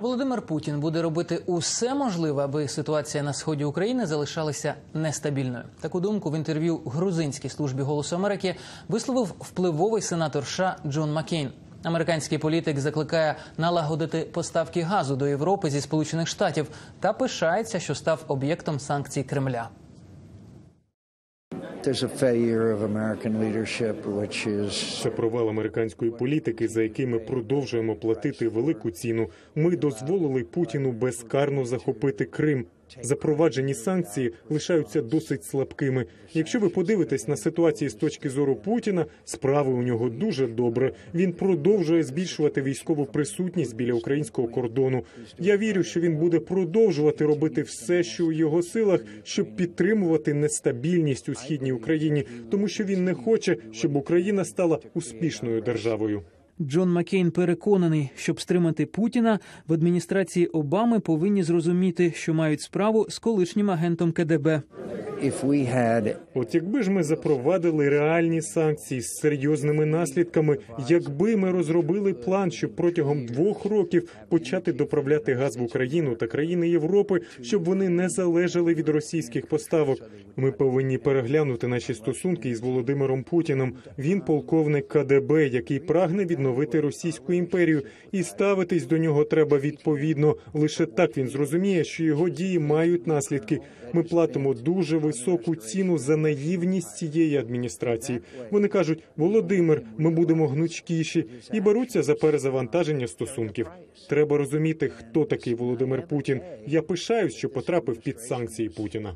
Володимир Путін буде робити усе можливе, аби ситуація на сході України залишалася нестабільною. Таку думку в інтерв'ю грузинській службі голосу Америки висловив впливовий сенатор США Джон Маккейн. Американський політик закликає налагодити поставки газу до Європи зі Сполучених Штатів та пишається, що став об'єктом санкцій Кремля. Це провал американської політики, за який ми продовжуємо платити велику ціну. Ми дозволили Путіну безкарно захопити Крим. Запроваджені санкції лишаються досить слабкими. Якщо ви подивитесь на ситуацію з точки зору Путіна, справи у нього дуже добре. Він продовжує збільшувати військову присутність біля українського кордону. Я вірю, що він буде продовжувати робити все, що у його силах, щоб підтримувати нестабільність у східній Україні, тому що він не хоче, щоб Україна стала успішною державою. Джон Маккейн переконаний, щоб стримати Путіна, в адміністрації Обами повинні зрозуміти, що мають справу з колишнім агентом КДБ. От якби ж ми запровадили реальні санкції з серйозними наслідками, якби ми розробили план, щоб протягом двох років почати доправляти газ в Україну та країни Європи, щоб вони не залежали від російських поставок. Ми повинні переглянути наші стосунки із Володимиром Путіном. Він полковник КДБ, який прагне відновити Російську імперію, і ставитись до нього треба відповідно. Лише так він зрозуміє, що його дії мають наслідки. Ми платимо дуже високу ціну за наївність цієї адміністрації. Вони кажуть, Володимир, ми будемо гнучкіші і беруться за перезавантаження стосунків. Треба розуміти, хто такий Володимир Путін. Я пишаюсь, що потрапив під санкції Путіна.